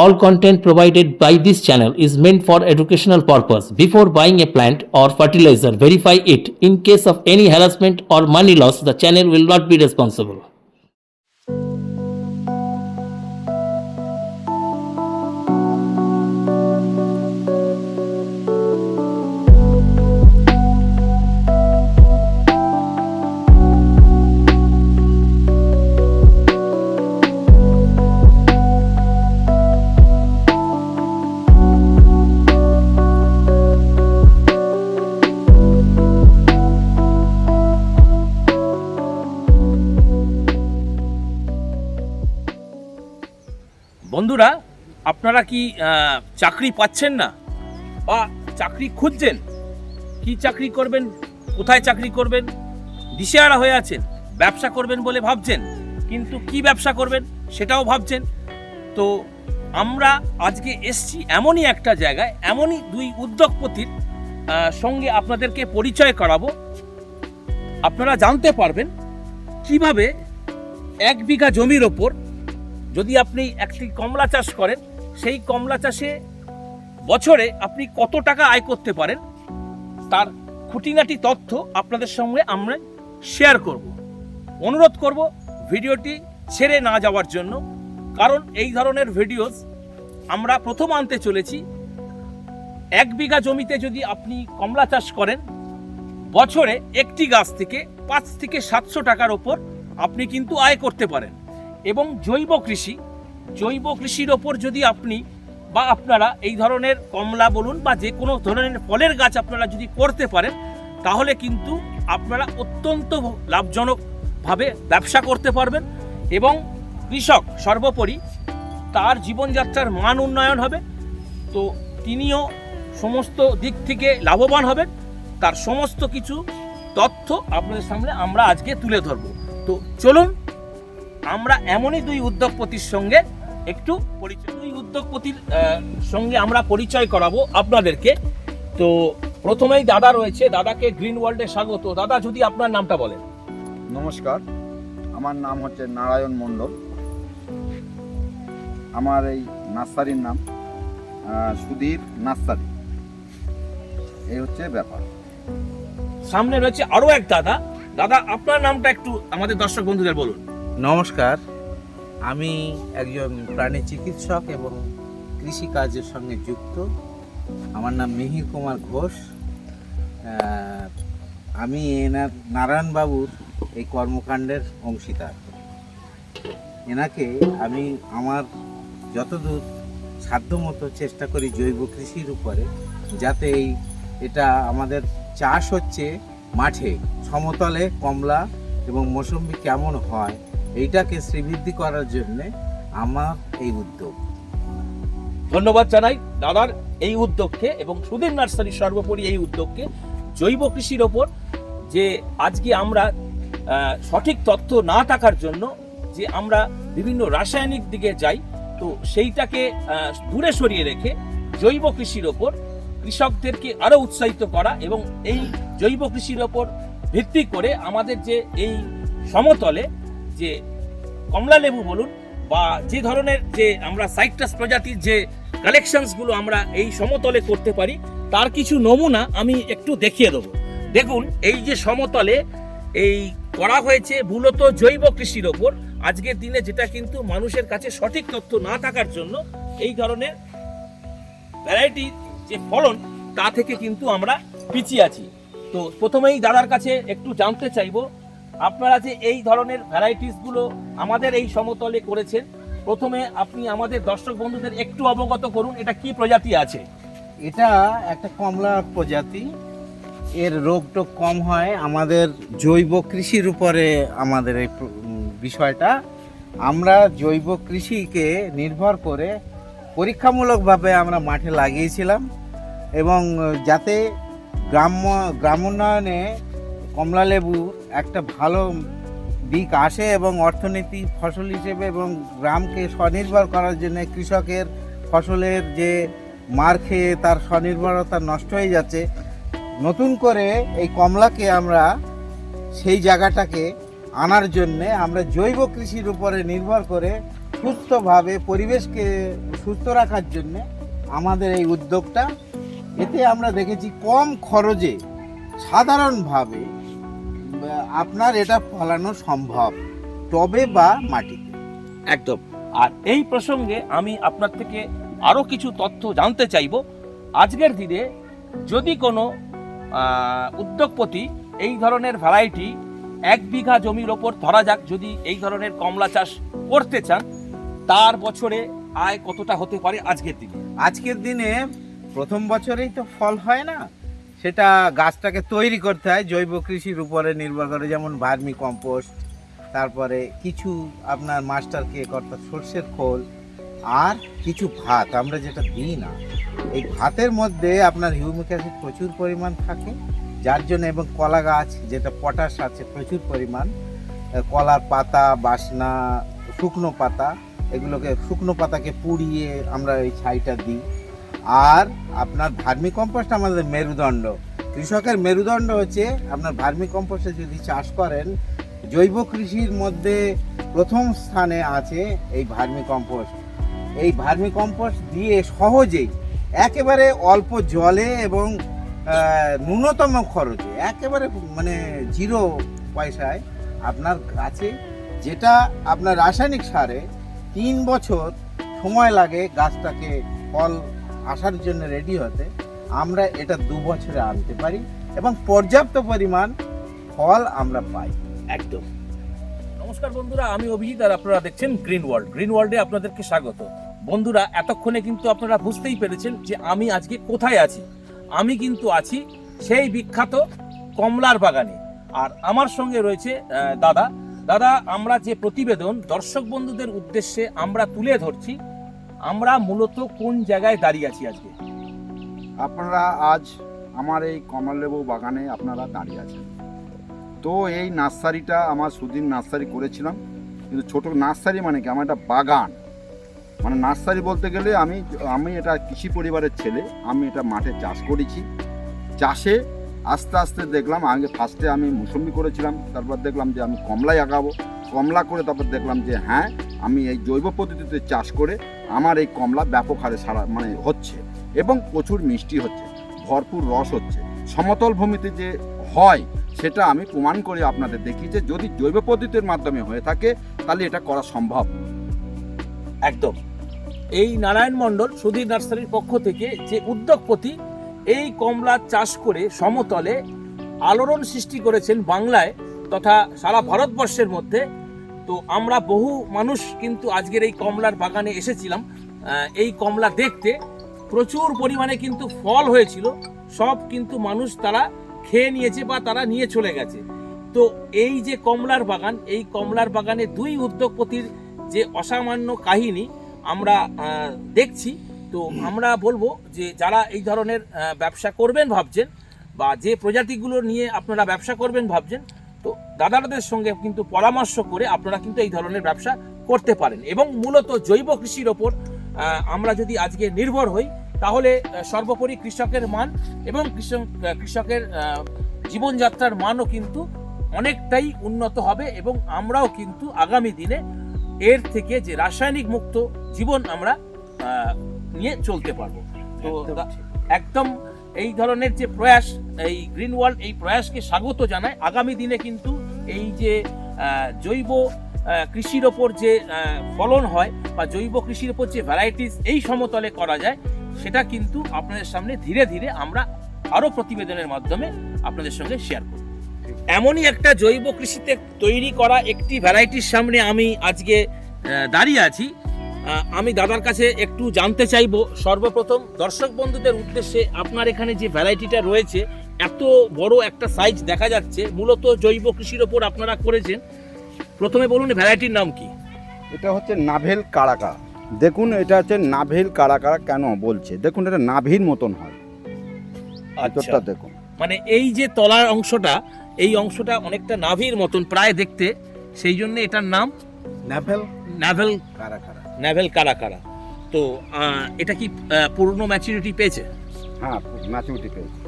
All content provided by this channel is meant for educational purpose. Before buying a plant or fertilizer, verify it. In case of any harassment or money loss, the channel will not be responsible. বন্ধুরা, আপনারা কি চাকরি পাচ্ছেন না? বা চাকরি খুঁজছেন? কি চাকরি করবেন? কোথায় চাকরি করবেন? দিশেহারা হয়ে আছেন, ব্যবসা করবেন বলে ভাবছেন, কিন্তু কি ব্যবসা করবেন সেটাও ভাবছেন। তো আমরা আজকে এসছি এমনই একটা জায়গায়, এমনই দুই উদ্যোগপতির সঙ্গে আপনাদেরকে পরিচয় করাবো। আপনারা জানতে পারবেন কীভাবে এক বিঘা জমির ওপর যদি আপনি একটি কমলা চাষ করেন, সেই কমলা চাষে বছরে আপনি কত টাকা আয় করতে পারেন, তার খুঁটিনাটি তথ্য আপনাদের সঙ্গে আমরা শেয়ার করব। অনুরোধ করব ভিডিওটি ছেড়ে না যাওয়ার জন্য, কারণ এই ধরনের ভিডিওস আমরা প্রথম আনতে চলেছি। এক বিঘা জমিতে যদি আপনি কমলা চাষ করেন, বছরে একটি গাছ থেকে পাঁচ থেকে সাতশো টাকার ওপর আপনি কিন্তু আয় করতে পারেন। এবং জৈব কৃষি। জৈব কৃষির ওপর যদি আপনি বা আপনারা এই ধরনের কমলা বলুন বা যে কোনো ধরনের ফলের গাছ আপনারা যদি করতে পারেন, তাহলে কিন্তু আপনারা অত্যন্ত লাভজনকভাবে ব্যবসা করতে পারবেন এবং কৃষক সর্বোপরি তার জীবনযাত্রার মান উন্নয়ন হবে। তো তিনিও সমস্ত দিক থেকে লাভবান হবেন। তার সমস্ত কিছু তথ্য আপনাদের সামনে আমরা আজকে তুলে ধরব। তো চলুন আমরা এমনই দুই উদ্যোগপতির সঙ্গে একটু পরিচয় দুই উদ্যোগপতির সঙ্গে আমরা পরিচয় করাবো আপনাদেরকে। তো প্রথমেই দাদা রয়েছে দাদাকে গ্রিন ওয়ার্ল্ডে স্বাগত। দাদা যদি আপনার নামটা বলেন। নমস্কার আমার নাম হচ্ছে নারায়ণ মণ্ডল। আমার এই নার্সারির নাম সুধীর নার্সারি। এই হচ্ছে ব্যাপার। সামনে রয়েছে আরও এক দাদা। দাদা আপনার নামটা একটু আমাদের দর্শক বন্ধুদের বলুন। নমস্কার। আমি একজন প্রাণী চিকিৎসক এবং কৃষি কাজের সঙ্গে যুক্ত। আমার নাম মিহির কুমার ঘোষ। আমি এনার নারায়ণবাবুর এই কর্মকাণ্ডের অংশীদার। এনাকে আমি আমার যতদূর সাধ্যমতো চেষ্টা করি জৈব কৃষির উপরে, যাতে এই এটা আমাদের চাষ হচ্ছে মাঠে। সমতলে কমলা এবং মৌসুম্বি কেমন হয় এইটাকে শ্রীবৃদ্ধি করার জন্যে আমার এই উদ্যোগ। ধন্যবাদ জানাই দাদার এই উদ্যোগকে এবং সুধীর নার্সারি সর্বোপরি এই উদ্যোগকে জৈব কৃষির ওপর যে আজকে আমরা সঠিক তথ্য না থাকার জন্য যে আমরা বিভিন্ন রাসায়নিক দিকে যাই, তো সেইটাকে দূরে সরিয়ে রেখে জৈব কৃষির ওপর কৃষকদেরকে আরও উৎসাহিত করা এবং এই জৈব কৃষির ওপর ভিত্তি করে আমাদের যে এই সমতলে যে কমলা লেবু বলুন, বা যে ধরনের যে আমরা সাইট্রাস প্রজাতির যে কালেকশনসগুলো আমরা এই সমতলে করতে পারি, তার কিছু নমুনা আমি একটু দেখিয়ে দেবো। দেখুন, এই যে সমতলে এই করা হয়েছে মূলত জৈব কৃষির ওপর। আজকের দিনে যেটা কিন্তু মানুষের কাছে সঠিক তথ্য না থাকার জন্য এই ধরনের ভ্যারাইটি যে ফলন, তা থেকে কিন্তু আমরা পিছিয়ে আছি। তো প্রথমেই দাদার কাছে একটু জানতে চাইব আপনারা যে এই ধরনের ভ্যারাইটিসগুলো আমাদের এই সমতলে করেছেন, প্রথমে আপনি আমাদের দর্শক বন্ধুদের একটু অবগত করুন এটা কি প্রজাতি আছে। এটা একটা কমলা প্রজাতি, এর রোগ টোগ কম হয়, আমাদের জৈব কৃষির উপরে আমাদের এই বিষয়টা। আমরা জৈব কৃষিকে নির্ভর করে পরীক্ষামূলকভাবে আমরা মাঠে লাগিয়েছিলাম এবং যাতে গ্রাম্য, গ্রামোন্নয়নে কমলালেবু একটা ভালো দিক আসে এবং অর্থনীতি, ফসল হিসেবে এবং গ্রামকে স্বনির্ভর করার জন্য কৃষকের ফসলের যে মার খেয়ে তার স্বনির্ভরতা নষ্ট হয়ে যাচ্ছে, নতুন করে এই কমলাকে আমরা সেই জায়গাটাকে আনার জন্যে আমরা জৈব কৃষির উপরে নির্ভর করে সুস্থভাবে পরিবেশকে সুস্থ রাখার জন্য আমাদের এই উদ্যোগটা। এতে আমরা দেখেছি কম খরচে সাধারণভাবে আপনার এটা ফলানো সম্ভব। টবে বা মাটিতে? একদম। আর এই প্রসঙ্গে আমি আপনার থেকে আরও কিছু তথ্য জানতে চাইব। আজকের দিনে যদি কোনো উদ্যোগপতি এই ধরনের ভ্যারাইটি এক বিঘা জমির ওপর ধরা যাক যদি এই ধরনের কমলা চাষ করতে চান তার বছরে আয় কতটা হতে পারে আজকের দিনে? আজকের দিনে প্রথম বছরেই তো ফল হয় না। সেটা গাছটাকে তৈরি করতে হয় জৈব কৃষির উপরে নির্ভর করে, যেমন ভার্মি কম্পোস্ট, তারপরে কিছু আপনার মাস্টার কেক অর্থাৎ সর্ষের খোল, আর কিছু ভাত। আমরা যেটা দিই না, এই ভাতের মধ্যে আপনার হিউমিক অ্যাসিড প্রচুর পরিমাণ থাকে, যার জন্য এবং কলা গাছ, যেটা পটাশ আছে, প্রচুর পরিমাণ কলার পাতা, বাসনা, শুকনো পাতা, এগুলোকে শুকনো পাতাকে পুড়িয়ে আমরা এই ছাইটা দিই। আর আপনার ভার্মি কম্পোস্ট আমাদের মেরুদণ্ড। কৃষকের মেরুদণ্ড হচ্ছে আপনার ভার্মি কম্পোস্টে যদি চাষ করেন, জৈব কৃষির মধ্যে প্রথম স্থানে আছে এই ভার্মি কম্পোস্ট। এই ভার্মি কম্পোস্ট দিয়ে সহজেই একেবারে অল্প জলে এবং ন্যূনতম খরচে, একেবারে মানে জিরো পয়সায় আপনার গাছে যেটা আপনার রাসায়নিক সারে তিন বছর সময় লাগে গাছটাকে ফল আসার জন্য রেডি হতে আমরা এটা দু বছরে আনতে পারি এবং পর্যাপ্ত পরিমাণ ফল আমরা পাই। একদম। নমস্কার বন্ধুরা, আমি অভিজিৎ আর আপনারা দেখছেন গ্রিন ওয়ার্ল্ড গ্রিন ওয়ার্ল্ডে আপনাদেরকে স্বাগত। বন্ধুরা, এতক্ষণে কিন্তু আপনারা বুঝতেই পেরেছেন যে আমি আজকে কোথায় আছি। আমি কিন্তু আছি সেই বিখ্যাত কমলার বাগানে। আর আমার সঙ্গে রয়েছে দাদা। দাদা, আমরা যে প্রতিবেদন দর্শক বন্ধুদের উদ্দেশ্যে আমরা তুলে ধরছি আমরা মূলত কোন জায়গায় দাঁড়িয়ে আছি আজকে? আপনারা আজ আমার এই কমললেবু বাগানে আপনারা দাঁড়িয়ে আছেন। তো এই নার্সারিটা আমার সুদিন নার্সারি করেছিলাম, কিন্তু ছোট নার্সারি মানে কি? আমার একটা বাগান। মানে নার্সারি বলতে গেলে আমি আমি এটা কৃষি পরিবারের ছেলে, আমি এটা মাঠে চাষ করেছি। চাষে আস্তে আস্তে দেখলাম, আগে ফার্স্টে আমি মুসম্বি করেছিলাম, তারপর দেখলাম যে আমি কমলাই আগাবো। কমলা করে তারপর দেখলাম যে হ্যাঁ আমি এই জৈব পদ্ধতিতে চাষ করে আমার এই কমলা ব্যাপক হারে সারা মানে হচ্ছে এবং প্রচুর মিষ্টি হচ্ছে, ভরপুর রস হচ্ছে। সমতল ভূমিতে যে হয়, সেটা আমি প্রমাণ করে আপনাদের দেখি যে যদি জৈব পদ্ধতির মাধ্যমে হয়ে থাকে, তাহলে এটা করা সম্ভব। একদম। এই নারায়ণ মণ্ডল সুধীর নার্সারির পক্ষ থেকে যে উদ্যোগপতি, এই কমলা চাষ করে সমতলে আলোড়ন সৃষ্টি করেছেন বাংলায় তথা সারা ভারতবর্ষের মধ্যে তো আমরা বহু মানুষ কিন্তু আজকের এই কমলার বাগানে এসেছিলাম। এই কমলা দেখতে প্রচুর পরিমাণে কিন্তু ফল হয়েছিল। সব কিন্তু মানুষ তারা খেয়ে নিয়েছে বা তারা নিয়ে চলে গেছে। তো এই যে কমলার বাগান, এই কমলার বাগানে দুই উদ্যোগপতির যে অসামান্য কাহিনী আমরা দেখছি। তো আমরা বলব যে যারা এই ধরনের ব্যবসা করবেন ভাবছেন বা যে প্রজাতিগুলো নিয়ে আপনারা ব্যবসা করবেন ভাবছেন তো দাদাদের সঙ্গে কিন্তু পরামর্শ করে আপনারা কিন্তু এই ধরনের ব্যবসা করতে পারেন। এবং মূলত জৈব কৃষির ওপর আমরা যদি আজকে নির্ভর হই তাহলে সর্বোপরি কৃষকের মান এবং কৃষক কৃষকের জীবনযাত্রার মানও কিন্তু অনেকটাই উন্নত হবে এবং আমরাও কিন্তু আগামী দিনে এর থেকে যে রাসায়নিক মুক্ত জীবন আমরা নিয়ে চলতে পারব। তো একদম একদম এই ধরনের যে প্রয়াস, এই গ্রিন ওয়ার্ল্ড এই প্রয়াসকে স্বাগত জানায়। আগামী দিনে কিন্তু এই যে জৈব কৃষির ওপর যে ফলন হয় বা জৈব কৃষির ওপর যে ভ্যারাইটিস এই সমতলে করা যায়, সেটা কিন্তু আপনাদের সামনে ধীরে ধীরে আমরা আরও প্রতিবেদনের মাধ্যমে আপনাদের সঙ্গে শেয়ার করব। এমনই একটা জৈব কৃষিতে তৈরি করা একটি ভ্যারাইটির সামনে আমি আজকে দাঁড়িয়ে আছি। আমি দাদার কাছে একটু জানতে চাইব। সর্বপ্রথম দর্শক বন্ধুদের উদ্দেশ্যে আপনার এখানে যে ভ্যারাইটিটা রয়েছে এত বড় একটা সাইজ দেখা যাচ্ছে মূলত জৈব কৃষির ওপর আপনারা করেছেন। প্রথমে বলুন ভ্যারাইটির নাম কি? এটা হচ্ছে নাভেল কারাকা দেখুন এটা হচ্ছে নাভেল কারাকা কেন বলছে? দেখুন এটা নাভির মতন হয়। ভিতরটা দেখুন। মানে এই যে তলার অংশটা এই অংশটা অনেকটা নাভির মতন প্রায় দেখতে সেই জন্য এটার নাম ন্যাভেল নাভেল কারা কারা? তো এটা কি পুরনো ম্যাচুরিটি পেয়েছে? হ্যাঁ ম্যাচুরিটি পেয়েছে।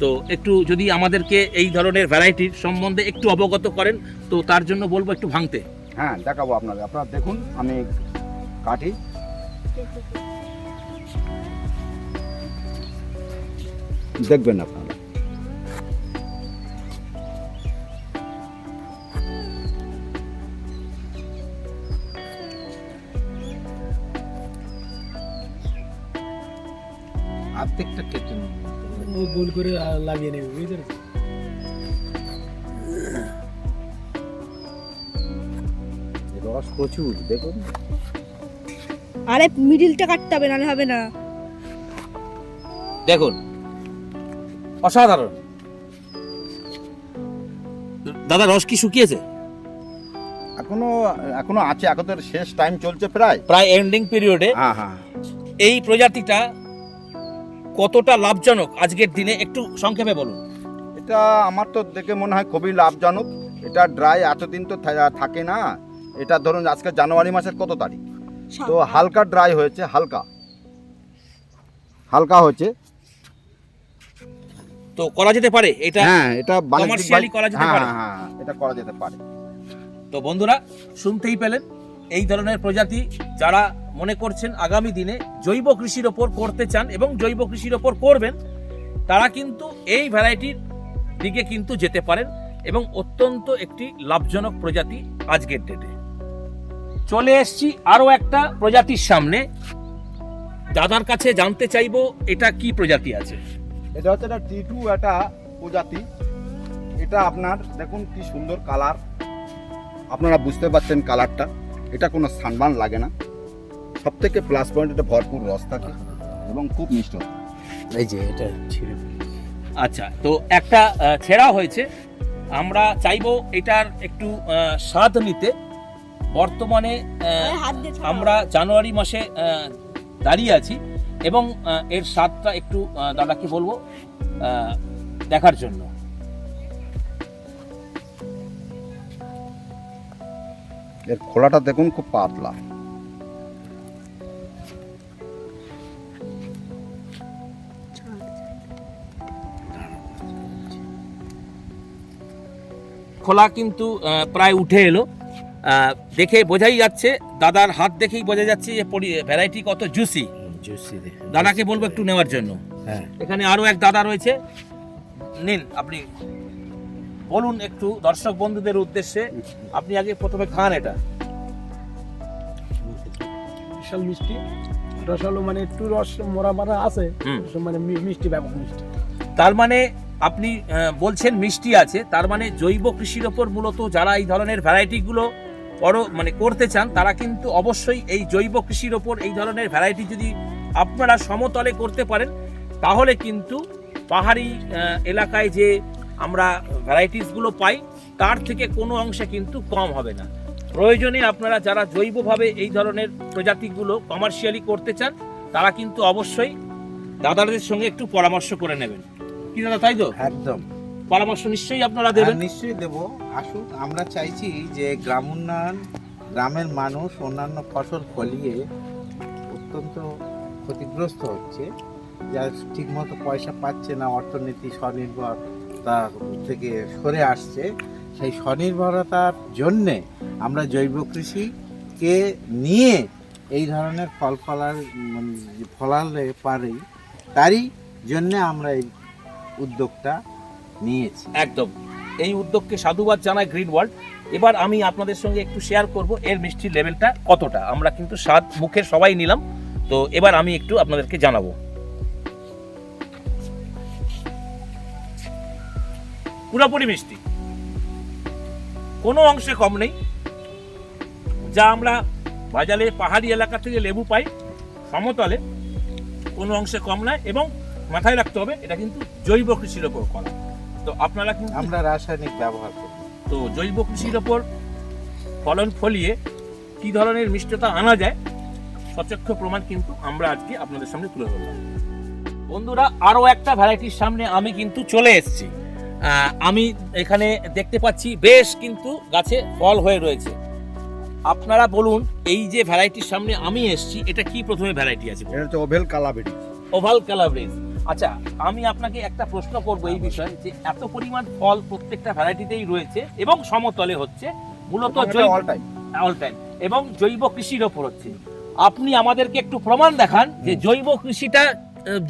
তো একটু যদি আমাদেরকে এই ধরনের ভ্যারাইটির সম্বন্ধে একটু অবগত করেন তো তার জন্য বলব একটু ভাঙতে। হ্যাঁ দেখাবো আপনাদের। আপনারা দেখুন আমি কাটি। দেখবেন আপনারা। ও গোল করে লাগিয়ে নেবে বুঝতে পেরেছ? রস প্রচুর দেখুন। আরে মিডিলটা কাটতে হবে নাহলে হবে না। দেখুন। অসাধারণ। দাদা রস কি শুকিয়েছে? এখনও এখনও আছে এখন তো শেষ টাইম চলছে প্রায়। প্রায় এন্ডিং পিরিয়ডে হ্যাঁ হ্যাঁ। এই প্রজাতিটা কতটা লাভজনক? আজকের দিনে একটু সংক্ষেপে বলুন। এটা আমার তো দেখে মনে হয় খুবই লাভজনক। এটা ড্রাই এতদিন তো থা- থাকে না। এটা ধরুন আজকে জানুয়ারি মাসের কত তারিখ? তো হালকা ড্রাই হয়েছে হালকা। হালকা হয়েছে। তো করা যেতে পারে? এটা হ্যাঁ এটা ভাবে- করা যেতে হ্যাঁ, পারে? হ্যাঁ হ্যাঁ, এটা করা যেতে পারে। তো বন্ধুরা শুনতেই পেলেন। এই ধরনের প্রজাতি যারা মনে করছেন আগামী দিনে জৈব কৃষির ওপর করতে চান এবং জৈব কৃষির ওপর করবেন, তারা কিন্তু এই ভ্যারাইটির দিকে কিন্তু যেতে পারেন এবং অত্যন্ত একটি লাভজনক প্রজাতি আজকের ডেটে চলে এসছি আরও একটা প্রজাতির সামনে। দাদার কাছে জানতে চাইব এটা কি প্রজাতি আছে। এটা হচ্ছে একটা টি টু একটা প্রজাতি। এটা আপনার দেখুন কি সুন্দর কালার আপনারা বুঝতে পারছেন কালারটা এটা কোনো সানবান লাগে না। সব থেকে প্লাস পয়েন্ট এটা ভরপুর রস থাকে এবং খুব মিষ্ট। এই যে এটা ছিঁড়ে আচ্ছা তো একটা ছেঁড়া হয়েছে। আমরা চাইব এটার একটু স্বাদ নিতে। বর্তমানে। আমরা জানুয়ারি মাসে দাঁড়িয়ে আছি এবং এর স্বাদটা একটু দাদাকে বলব দেখার জন্য। এর খোলাটা দেখুন খুব পাতলা। খোলা কিন্তু প্রায় উঠে এলো। দেখে বোঝাই যাচ্ছে দাদার হাত দেখেই বোঝা যাচ্ছে যে ভ্যারাইটি কত জুসি জুসি দাদাকে বলব একটু নেওয়ার জন্য। হ্যাঁ। এখানে আরও এক দাদা রয়েছে। নিন আপনি বলুন একটু দর্শক বন্ধুদের উদ্দেশ্যে আপনি আগে প্রথমে খান এটা। বিশাল মিষ্টি রসালো মানে একটু রস মোরা মারা আছে মানে মিষ্টি ব্যাপক মিষ্টি। তার মানে আপনি বলছেন মিষ্টি আছে তার মানে জৈব কৃষির ওপর মূলত যারা এই ধরনের ভ্যারাইটিগুলো বড় মানে করতে চান তারা কিন্তু অবশ্যই এই জৈব কৃষির ওপর এই ধরনের ভ্যারাইটি যদি আপনারা সমতলে করতে পারেন তাহলে কিন্তু পাহাড়ি এলাকায় যে আমরা ভ্যারাইটিসগুলো পাই তার থেকে কোনো অংশে কিন্তু কম হবে না। প্রয়োজনে আপনারা যারা জৈবভাবে এই ধরনের প্রজাতিগুলো কমার্শিয়ালি করতে চান তারা কিন্তু অবশ্যই দাদাদের সঙ্গে একটু পরামর্শ করে নেবেন। কি দাদা তাই তো? একদম। পরামর্শ নিশ্চয়ই আপনারা দেবেন? আর নিশ্চয়ই দেব। আসুক আমরা চাইছি যে গ্রাম উন্নয়ন গ্রামের মানুষ অন্যান্য ফসল ফলিয়ে অত্যন্ত ক্ষতিগ্রস্ত হচ্ছে যা ঠিকমতো পয়সা পাচ্ছে না অর্থনীতি স্বনির্ভর। তা থেকে সরে আসছে, সেই স্বনির্ভরতার জন্যে আমরা জৈব কৃষিকে নিয়ে এই ধরনের ফল ফলার ফলালে পারি, তারই জন্যে আমরা এই উদ্যোগটা নিয়েছি। একদম। এই উদ্যোগকে সাধুবাদ জানায় গ্রিন ওয়ার্ল্ড এবার আমি আপনাদের সঙ্গে একটু শেয়ার করব এর মিষ্টির লেভেলটা কতটা। আমরা কিন্তু স্বাদ মুখে সবাই নিলাম। তো এবার আমি একটু আপনাদেরকে জানাব। পুরোপুরি মিষ্টি। কোনো অংশে কম নেই। যা আমরা বাজারে পাহাড়ি এলাকা থেকে লেবু পাই সমতলে কোনো অংশে কম নয় এবং মাথায় রাখতে হবে এটা কিন্তু জৈব কৃষির ওপর করা। তো আপনারা কিন্তু আমরা রাসায়নিক ব্যবহার করি। তো জৈব কৃষির ওপর ফলন ফলিয়ে কি ধরনের মিষ্টতা আনা যায় সচক্ষ প্রমাণ কিন্তু আমরা আজকে আপনাদের সামনে তুলে ধরলাম। বন্ধুরা আরও একটা ভ্যারাইটির সামনে আমি কিন্তু চলে এসেছি। আমি এখানে দেখতে পাচ্ছি বেশ কিন্তু গাছে ফল হয়ে রয়েছে। আপনারা বলুন এই যে ভ্যারাইটির সামনে আমি এসেছি এটা কি প্রথমে ভ্যারাইটি আছে? এটা হচ্ছে ওভেল কালাবেরি। ওভাল ক্যালাব্রিজ আচ্ছা আমি আপনাকে একটা প্রশ্ন করব এই বিষয়ে যে এত পরিমাণ ফল প্রত্যেকটা ভ্যারাইটিতেই রয়েছে এবং সমতলে হচ্ছে মূলত জৈব অল টাইম অল টাইম এবং জৈব কৃষির ওপর হচ্ছে। আপনি আমাদেরকে একটু প্রমাণ দেখান যে জৈব কৃষিটা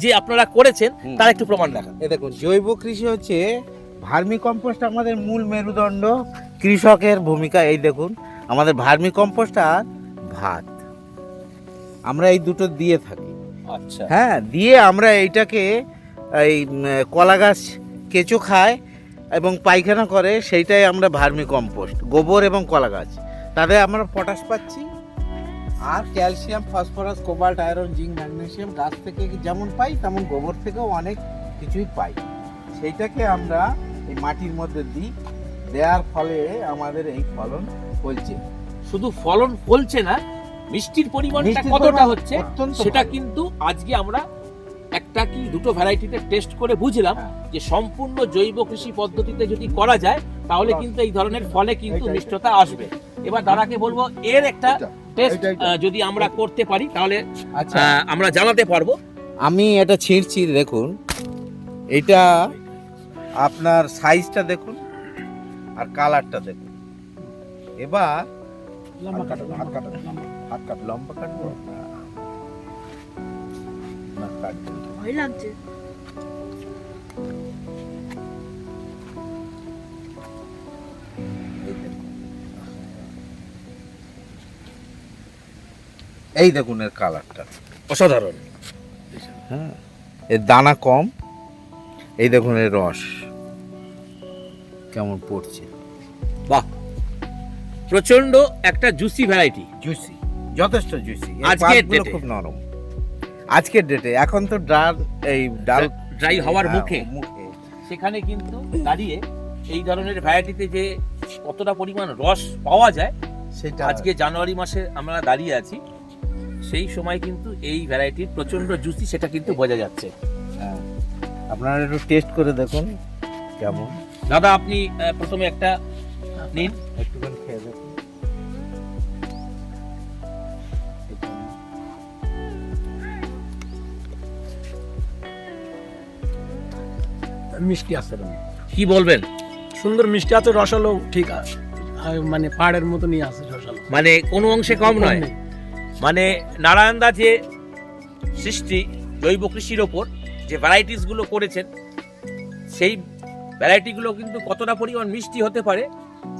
যে আপনারা করেছেন। তার একটু প্রমাণ দেখান। এ দেখুন জৈব কৃষি হচ্ছে ভার্মি কম্পোস্ট আমাদের মূল মেরুদণ্ড কৃষকের ভূমিকা এই দেখুন আমাদের ভার্মি কম্পোস্ট আর ভাত। আমরা এই দুটো দিয়ে থাকি। আচ্ছা। হ্যাঁ দিয়ে আমরা এইটাকে এই কলা গাছ কেঁচো খায় এবং পায়খানা করে সেইটাই আমরা ভার্মি কম্পোস্ট গোবর এবং কলা গাছ। তাতে আমরা পটাশ পাচ্ছি আর calcium phosphorus cobalt iron zinc magnesium গাছ থেকে যেমন পাই তেমন গোবর থেকেও অনেক কিছুই পাই। সেইটাকে আমরা এই মাটির মধ্যে দিই দেওয়ার ফলে আমাদের এই ফলন ফলছে। শুধু ফলন ফলছে না মিষ্টির পরিমাণটা কতটা হচ্ছে সেটা কিন্তু আজকে আমরা একটা কি দুটো ভ্যারাইটিতে টেস্ট করে বুঝলাম হ্যাঁ। যে সম্পূর্ণ জৈব কৃষি পদ্ধতিতে যদি করা যায় তাহলে কিন্তু এই ধরনের ফলে কিন্তু মিষ্টতা আসবে। এবার দাদাকে বলব এর একটা টেস্ট। যদি আমরা করতে পারি তাহলে আচ্ছা। আমরা জানাতে পারব। আমি এটা ছিঁড়ছি দেখুন। এটা আপনার সাইজটা দেখুন আর কালারটা দেখুন। এবার লম্বা কাটো হাত কাটো হাত কাটো লম্বা কাটবো? না। কাটবো ভয় লাগছে। এই দেখুন এর কালারটা। অসাধারণ। হ্যাঁ। এর দানা কম এই দেখুন এর রস। কেমন পড়ছে। বাহ! প্রচণ্ড একটা জুসি ভ্যারাইটি জুসি যথেষ্ট জুসি আজকের এ। খুব নরম। আজকের ডেটে এখন তো ডাল এই ডাল ড্রাই হওয়ার হ্যাঁ, মুখে। মুখে। সেখানে কিন্তু দাঁড়িয়ে এই ধরনের ভ্যারাইটিতে যে কতটা পরিমাণ রস পাওয়া যায় সেটা আজকে জানুয়ারি মাসে আমরা দাঁড়িয়ে আছি সেই সময় কিন্তু এই ভ্যারাইটির প্রচণ্ড জুসি সেটা কিন্তু বোঝা যাচ্ছে। হ্যাঁ। আপনারা একটু টেস্ট করে দেখুন কেমন। দাদা আপনি প্রথমে একটা নিন। একটুখানি খেয়ে দেখুন। মিষ্টি আছে। কি বলবেন? সুন্দর মিষ্টি আছে রসালো ঠিক আছে মানে পাহাড়ের মতনই আছে রসালো। মানে কোনো অংশে কম নয়। মানে নারায়ণদা যে সৃষ্টি জৈব কৃষির ওপর। যে ভ্যারাইটিসগুলো করেছেন সেই ভ্যারাইটিগুলো কিন্তু কতটা পরিমাণ মিষ্টি হতে পারে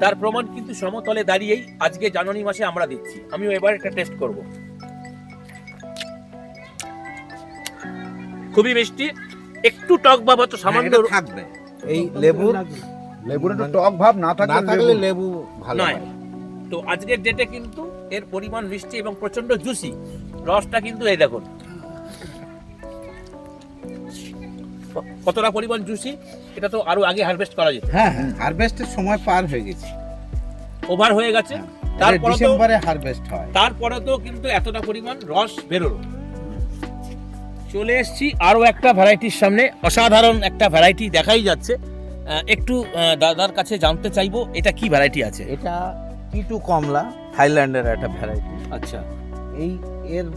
তার প্রমাণ কিন্তু সমতলে দাঁড়িয়েই আজকে জানুয়ারি মাসে আমরা দিচ্ছি আমিও এবার একটা টেস্ট করব। খুবই মিষ্টি একটু টক ভাব হয়তো সামান্য হ্যাঁ, থাকবে। এই লেবুর লেবুর একটু টক ভাব না না থাকলে লেবু লেবু ভালো নয়। হয়। তো আজকের ডেটে কিন্তু এর পরিমাণ মিষ্টি এবং প্রচণ্ড জুসি রসটা কিন্তু এই দেখুন। কতটা পরিমাণ জুসি এটা তো আরও আগে হারভেস্ট করা যেত। হ্যাঁ হ্যাঁ হারভেস্টের সময় পার হয়ে গেছে। ওভার হয়ে গেছে। এটা তারপরে ডিসেম্বরে হারভেস্ট হয়। তারপরে তো কিন্তু এতটা পরিমাণ রস বেরোলো। চলে এসেছি আরও একটা ভ্যারাইটির সামনে। অসাধারণ একটা ভ্যারাইটি দেখাই যাচ্ছে। একটু দাদার কাছে জানতে চাইব এটা কি ভ্যারাইটি আছে? এটা টিটু কমলা থাইল্যান্ডের একটা ভ্যারাইটি আচ্ছা। এই এর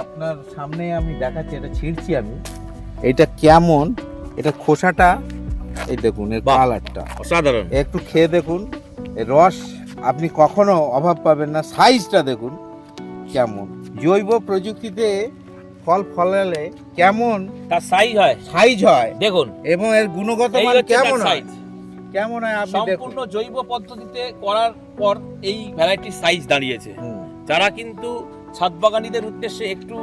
আপনার সামনে আমি দেখাচ্ছি এটা ছিঁড়ছি আমি। এটা কেমন? এটা খোসাটা এই দেখুন এর। কালারটা অসাধারণ। একটু খেয়ে দেখুন এর রস আপনি কখনো অভাব পাবেন না। সাইজটা দেখুন কেমন। জৈব প্রযুক্তিতে ফল ফলালে কেমন তার সাইজ হয়। সাইজ হয়। দেখুন। এবং এর গুণগত মান কেমন হয়? কেমন হয় আপনি দেখুন। সম্পূর্ণ জৈব পদ্ধতিতে করার পর এই ভ্যারাইটির সাইজ দাঁড়িয়েছে। যারা কিন্তু ছাদ বাগানিদের উদ্দেশ্যে একটু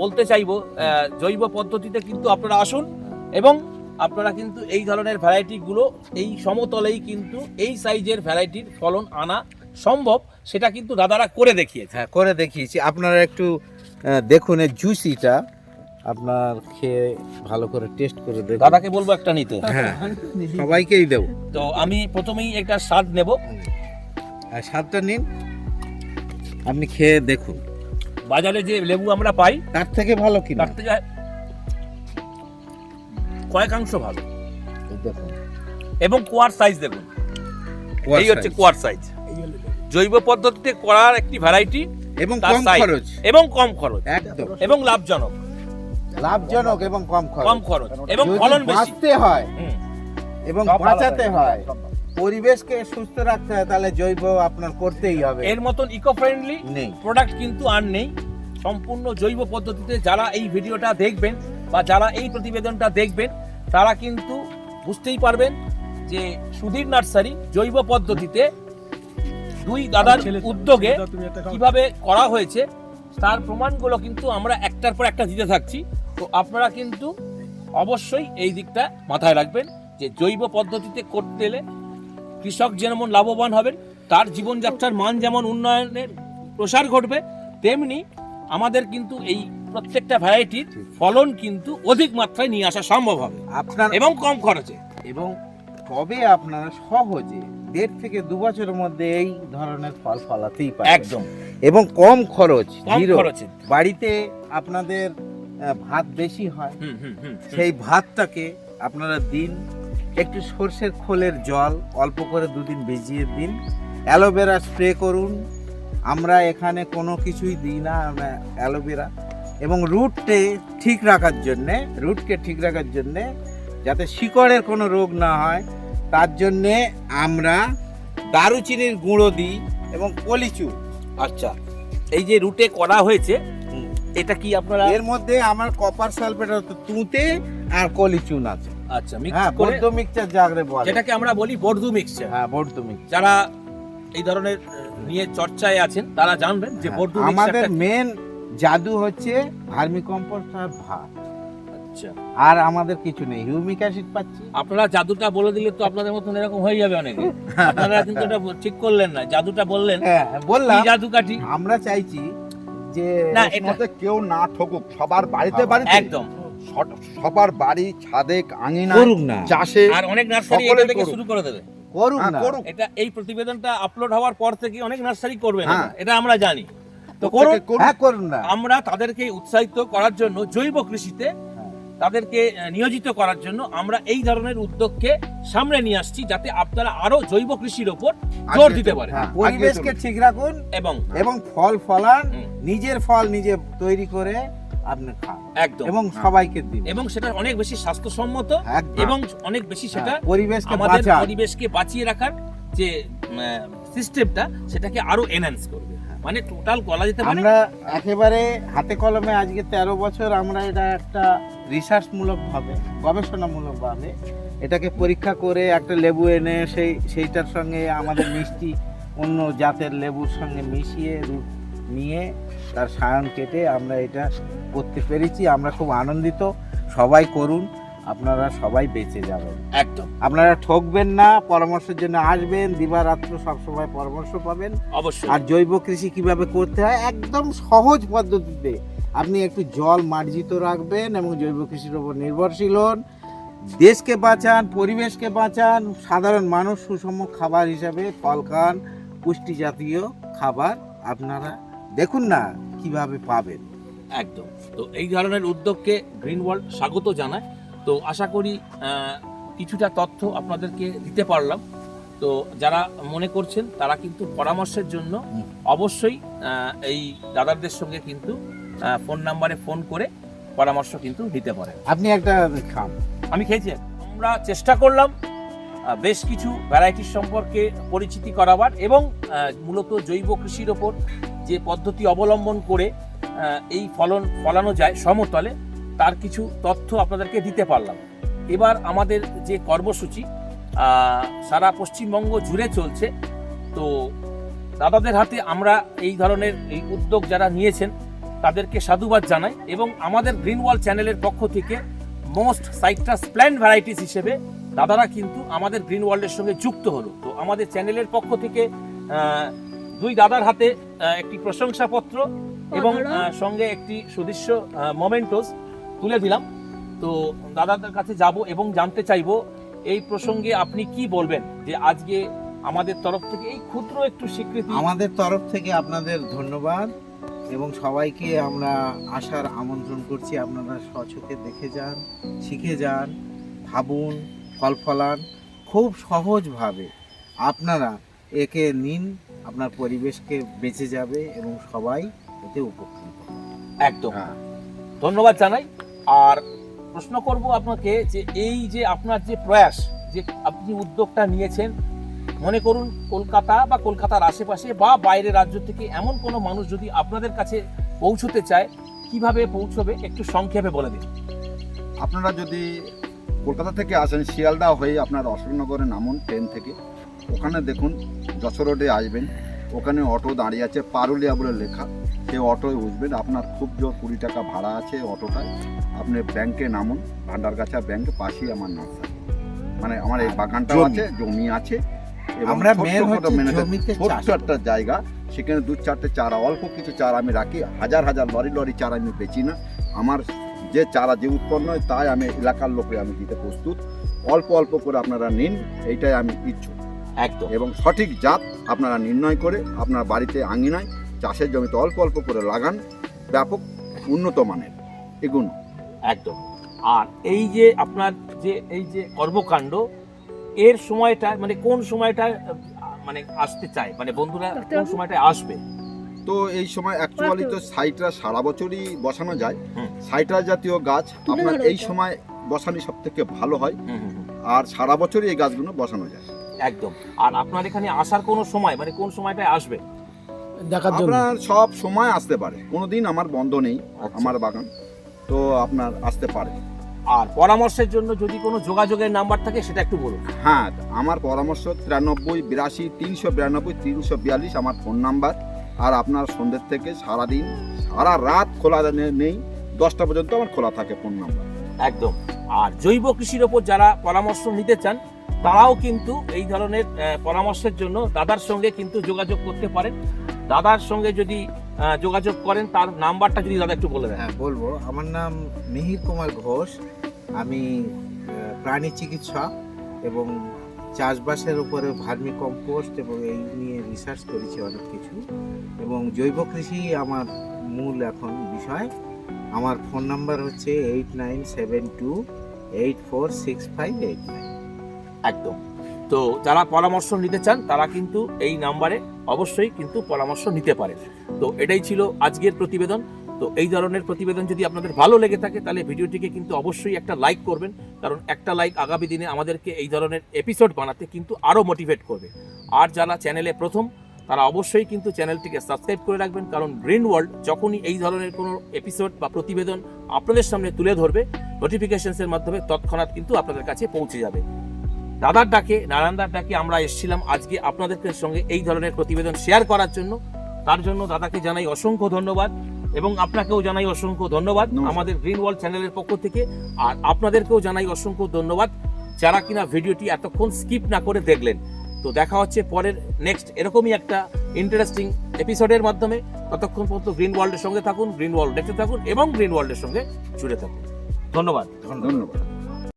বলতে চাইব জৈব পদ্ধতিতে কিন্তু আপনারা আসুন এবং আপনারা কিন্তু এই ধরনের ভ্যারাইটিগুলো এই সমতলেই কিন্তু এই সাইজের ভ্যারাইটির ফলন আনা সম্ভব সেটা কিন্তু দাদারা করে দেখিয়েছে। হ্যাঁ করে দেখিয়েছি। আপনারা একটু দেখুন এই জুসিটা আপনার খেয়ে ভালো করে টেস্ট করে দেখুন। দাদাকে বলব একটা নিতে। হ্যাঁ সবাইকেই দেবো। তো আমি প্রথমেই একটা স্বাদ নেব। আর স্বাদটা নিন। আপনি খেয়ে দেখুন। বাজারে যে লেবু আমরা পাই তার থেকে ভালো কিনা? তার থেকে কয়েকাংশ ভালো। দেখুন। এবং কোয়ার সাইজ দেখুন। এই হচ্ছে কোয়ার সাইজ। জৈব পদ্ধতিতে করার একটি ভ্যারাইটি এবং কম খরচ। এবং কম খরচ। একদম। এবং লাভজনক। লাভজনক এবং কম খরচ। কম খরচ। এবং ফলন বেশি। বাঁচতে হয় এবং বাঁচাতে হয়। পরিবেশকে সুস্থ রাখতে হয় তাহলে জৈব আপনার করতেই হবে। এর মতন ইকো ফ্রেন্ডলি নেই। প্রোডাক্ট কিন্তু আর নেই। সম্পূর্ণ জৈব পদ্ধতিতে যারা এই ভিডিওটা দেখবেন বা যারা এই প্রতিবেদনটা দেখবেন তারা কিন্তু বুঝতেই পারবেন যে সুধীর নার্সারি জৈব পদ্ধতিতে দুই দাদার ছেলে- উদ্যোগে। কীভাবে করা হয়েছে তার প্রমাণগুলো কিন্তু আমরা একটার পর একটা দিতে থাকছি। তো আপনারা কিন্তু অবশ্যই এই দিকটা মাথায় রাখবেন যে জৈব পদ্ধতিতে করতে এলে কৃষক যেমন লাভবান হবেন তার জীবনযাত্রার মান যেমন উন্নয়নের প্রসার ঘটবে তেমনি আমাদের কিন্তু এই প্রত্যেকটা ভ্যারাইটির ফলন কিন্তু অধিক মাত্রায় নিয়ে আসা সম্ভব হবে আপনার এবং কম খরচে। এবং কবে আপনারা সহজে দেড় থেকে দু বছরের মধ্যে এই ধরনের ফল ফলাতেই পারেন একদম। এবং কম খরচ। খরচে। বাড়িতে আপনাদের ভাত বেশি হয়। সেই ভাতটাকে আপনারা দিন একটু সর্ষের খোলের জল অল্প করে দুদিন ভিজিয়ে দিন। অ্যালোভেরা স্প্রে করুন। আমরা এখানে কোনো কিছুই দিই না আমরা অ্যালোভেরা। এবং রুটকে ঠিক রাখার জন্যে রুটকে ঠিক রাখার জন্যে যাতে শিকড়ের কোনো রোগ না হয় তার জন্যে আমরা দারুচিনির গুঁড়ো দিই এবং কলিচুর আচ্ছা এই যে রুটে করা হয়েছে এটা কি আপনারা এর মধ্যে আমার কপার সালফেট তুঁতে আর কলিচুন আছে। আচ্ছা মিক্স হ্যাঁ করে বৌদ্ধ মিক্সচার জাগরে বলে। যেটাকে আমরা বলি বর্ধু মিক্সচার হ্যাঁ বৌদ্ধ মিক্সচার যারা এই ধরনের নিয়ে চর্চায় আছেন তারা জানবেন যে বর্ধু হ্যাঁ, আমাদের মেন জাদু হচ্ছে ভার্মি কম্পোস্ট আর ভাত। আচ্ছা। আর আমাদের কিছু নেই হিউমিক অ্যাসিড পাচ্ছি। আপনারা জাদুটা বলে দিলে তো আপনাদের মতন এরকম হয়ে যাবে অনেকে। আপনারা কিন্তু এটা ঠিক করলেন না জাদুটা বললেন। হ্যাঁ বললাম। জাদু কাঠি আমরা চাইছি যে না এটা কেউ না ঠকুক সবার বাড়িতে বাড়িতে। একদম। সবার বাড়ি ছাদে আঙিনা করুক না। চাষে আর অনেক নার্সারি এটা থেকে শুরু করে দেবে। করুক হ্যাঁ, না। করুক। এটা এই প্রতিবেদনটা আপলোড হওয়ার পর থেকে অনেক নার্সারি করবে না। হ্যাঁ। এটা আমরা জানি। তো করুন হ্যাঁ করুন না। আমরা তাদেরকে উৎসাহিত করার জন্য জৈব কৃষিতে তাদেরকে নিয়োজিত করার জন্য আমরা এই ধরনের উদ্যোগকে সামনে নিয়ে আসছি যাতে আপনারা আরও জৈব কৃষির ওপর জোর দিতে। পারেন। হ্যাঁ, পরিবেশকে ঠিক রাখুন এবং এবং ফল ফলান নিজের ফল নিজে তৈরি করে আপনি খান একদম। এবং সবাইকে দিন। এবং সেটা অনেক বেশি স্বাস্থ্যসম্মত। এবং অনেক বেশি সেটা হ্যাঁ, পরিবেশকে আমাদের পরিবেশকে বাঁচিয়ে রাখার যে সিস্টেমটা সেটাকে আরও এনহ্যান্স করবে। মানে টোটাল বলা যেতে পারে। আমরা একেবারে হাতে কলমে আজকে তেরো বছর আমরা এটা একটা রিসার্চমূলক ভাবে গবেষণামূলক ভাবে এটাকে পরীক্ষা করে একটা লেবু এনে সেই সেইটার সঙ্গে আমাদের মিষ্টি অন্য জাতের লেবুর সঙ্গে মিশিয়ে নিয়ে তার সায়ন কেটে আমরা এটা করতে পেরেছি। আমরা খুব আনন্দিত। সবাই করুন আপনারা সবাই বেঁচে যাবেন। একদম। আপনারা ঠকবেন না পরামর্শের জন্য আসবেন দিবারাত্র সবসময় পরামর্শ পাবেন। অবশ্যই। আর জৈব কৃষি কীভাবে করতে হয় একদম সহজ পদ্ধতিতে আপনি একটু জল মার্জিত রাখবেন এবং জৈব কৃষির উপর নির্ভরশীল হন। দেশকে বাঁচান পরিবেশকে বাঁচান সাধারণ মানুষ সুষম খাবার হিসাবে ফল খান পুষ্টি জাতীয় খাবার আপনারা দেখুন না কীভাবে পাবেন। একদম। তো এই ধরনের উদ্যোগকে গ্রিন ওয়ার্ল্ড স্বাগত জানায়। তো আশা করি কিছুটা তথ্য আপনাদেরকে দিতে পারলাম। তো যারা মনে করছেন তারা কিন্তু পরামর্শের জন্য অবশ্যই এই দাদারদের সঙ্গে কিন্তু ফোন নাম্বারে ফোন করে পরামর্শ কিন্তু নিতে পারেন। আপনি একটা খান। আমি খেয়েছি। আমরা চেষ্টা করলাম বেশ কিছু ভ্যারাইটির সম্পর্কে পরিচিতি করাবার এবং মূলত জৈব কৃষির ওপর যে পদ্ধতি অবলম্বন করে এই ফলন ফলানো যায় সমতলে, তার কিছু তথ্য আপনাদেরকে দিতে পারলাম। এবার আমাদের যে কর্মসূচি সারা পশ্চিমবঙ্গ জুড়ে চলছে, তো দাদাদের হাতে আমরা এই ধরনের এই উদ্যোগ যারা নিয়েছেন, তাদেরকে সাধুবাদ জানাই এবং আমাদের গ্রিন ওয়াল চ্যানেলের পক্ষ থেকে মোস্ট সাইট্রাস প্ল্যান্ট ভ্যারাইটিস হিসেবে দাদারা কিন্তু আমাদের গ্রিন ওয়ার্ল্ডের সঙ্গে যুক্ত হলো। তো আমাদের চ্যানেলের পক্ষ থেকে দুই দাদার হাতে একটি প্রশংসাপত্র এবং সঙ্গে একটি সুদৃশ্য মোমেন্টোস তুলে দিলাম। তো দাদাদের কাছে যাব এবং জানতে চাইব এই প্রসঙ্গে আপনি কি বলবেন যে আজকে আমাদের তরফ থেকে এই ক্ষুদ্র একটু স্বীকৃতি? আমাদের তরফ থেকে আপনাদের ধন্যবাদ এবং সবাইকে আমরা আসার আমন্ত্রণ করছি। আপনারা স্বচোখে দেখে যান শিখে যান ভাবুন ফল ফলান। খুব সহজভাবে আপনারা একে নিন আপনার পরিবেশকে বেঁচে যাবে এবং সবাই এতে উপকৃত একদম। হ্যাঁ। ধন্যবাদ জানাই। আর প্রশ্ন করব আপনাকে যে এই যে আপনার যে প্রয়াস যে আপনি উদ্যোগটা নিয়েছেন মনে করুন কলকাতা বা কলকাতার আশেপাশে বা বাইরের রাজ্য থেকে এমন কোনো মানুষ যদি আপনাদের কাছে পৌঁছতে চায় কীভাবে পৌঁছবে একটু সংক্ষেপে বলে দিন। আপনারা যদি কলকাতা থেকে আসেন শিয়ালদা হয়ে আপনার অশোকনগরে নামুন ট্রেন থেকে। ওখানে দেখুন যশোর রোডে আসবেন ওখানে অটো দাঁড়িয়ে আছে পারুলিয়া বলে লেখা। সে অটোয় উঠবেন আপনার খুব জোর কুড়ি টাকা ভাড়া আছে ওটোটায় আপনি ব্যাংকে নামুন ভান্ডারগাছা ব্যাংক পাশেই আমার নার্সারি মানে আমার এই বাগানটাও জমি। আছে জমি আছে আমরা ছোট্ট। একটা জায়গা সেখানে দু চারটে চারা অল্প কিছু চারা আমি রাখি হাজার হাজার লরি লরি চারা আমি বেচি না। আমার যে চারা যে উৎপন্ন হয় তাই আমি এলাকার লোকে আমি দিতে প্রস্তুত। অল্প অল্প করে আপনারা নিন এইটাই আমি ইচ্ছুক। একদম। এবং সঠিক জাত আপনারা নির্ণয় করে আপনার বাড়িতে আঙিনায় চাষের জমিতে অল্প অল্প করে লাগান ব্যাপক উন্নত মানের। এগুলো একদম। আর এই যে আপনার যে এই যে কর্মকাণ্ড এর সময়টা মানে কোন সময়টা মানে আসতে চায়? মানে বন্ধুরা কোন সময়টায় আসবে? তো এই সময় অ্যাকচুয়ালি তো সাইটরা সারা বছরই বসানো যায়। সাইটরা জাতীয় গাছ আপনার এই সময় বসানি সব থেকে ভালো হয়। আর সারা বছরই এই গাছগুলো বসানো যায়। একদম। আর আপনার এখানে আসার কোনো সময় মানে কোন সময়টায় আসবে? দেখার জন্য। আপনার সব সময় আসতে পারে। কোনোদিন আমার বন্ধ নেই আচ্ছা। আমার বাগান। তো আপনার আসতে পারে। আর পরামর্শের জন্য যদি কোনো যোগাযোগের নাম্বার থাকে সেটা একটু বলুন। হ্যাঁ আমার পরামর্শ তিরানব্বই বিরাশি তিনশো বিরানব্বই তিনশো বিয়াল্লিশ আমার ফোন নাম্বার। আর আপনার সন্ধ্যের থেকে সারাদিন সারা রাত খোলা নে- নেই। দশটা পর্যন্ত আমার খোলা থাকে ফোন নাম্বার। একদম। আর জৈব কৃষির ওপর যারা পরামর্শ নিতে চান তারাও কিন্তু এই ধরনের পরামর্শের জন্য দাদার সঙ্গে কিন্তু যোগাযোগ করতে পারেন। দাদার সঙ্গে যদি যোগাযোগ করেন, তার নাম্বারটা যদি দাদা একটু বলে দেন। হ্যাঁ বলব। আমার নাম মিহির কুমার ঘোষ। আমি প্রাণী চিকিৎসক এবং চাষবাসের উপরে ভার্মি কম্পোস্ট এবং এই নিয়ে রিসার্চ করেছি অনেক কিছু। এবং জৈব কৃষি আমার মূল এখন বিষয়। আমার ফোন নাম্বার হচ্ছে eight nine seven two eight four six five eight nine একদম। তো যারা পরামর্শ নিতে চান, তারা কিন্তু এই নাম্বারে অবশ্যই কিন্তু পরামর্শ নিতে পারে তো এটাই ছিল আজকের প্রতিবেদন। তো এই ধরনের প্রতিবেদন যদি আপনাদের ভালো লেগে থাকে, তাহলে ভিডিওটিকে কিন্তু অবশ্যই একটা লাইক করবেন। কারণ একটা লাইক আগামী দিনে আমাদেরকে এই ধরনের এপিসোড বানাতে কিন্তু আরও মোটিভেট করবে। আর যারা চ্যানেলে প্রথম, তারা অবশ্যই কিন্তু চ্যানেলটিকে সাবস্ক্রাইব করে রাখবেন। কারণ গ্রিন ওয়ার্ল্ড যখনই এই ধরনের কোনো এপিসোড বা প্রতিবেদন আপনাদের সামনে তুলে ধরবে নোটিফিকেশনসের মাধ্যমে তৎক্ষণাৎ কিন্তু আপনাদের কাছে পৌঁছে যাবে। দাদার ডাকে নারায়ণদার ডাকে আমরা এসেছিলাম আজকে আপনাদের সঙ্গে এই ধরনের প্রতিবেদন শেয়ার করার জন্য। তার জন্য দাদাকে জানাই অসংখ্য ধন্যবাদ এবং আপনাকেও জানাই অসংখ্য ধন্যবাদ আমাদের গ্রিন ওয়ার্ল্ড চ্যানেলের পক্ষ থেকে। আর আপনাদেরকেও জানাই অসংখ্য ধন্যবাদ। যারা কিনা ভিডিওটি এতক্ষণ স্কিপ না করে দেখলেন তো দেখা হচ্ছে পরের নেক্সট এরকমই একটা ইন্টারেস্টিং এপিসোডের মাধ্যমে। ততক্ষণ পর্যন্ত গ্রিন ওয়ার্ল্ডের সঙ্গে থাকুন গ্রিন ওয়ার্ল্ড দেখতে থাকুন এবং গ্রিন ওয়ার্ল্ডের সঙ্গে জুড়ে থাকুন। ধন্যবাদ। ধন্যবাদ।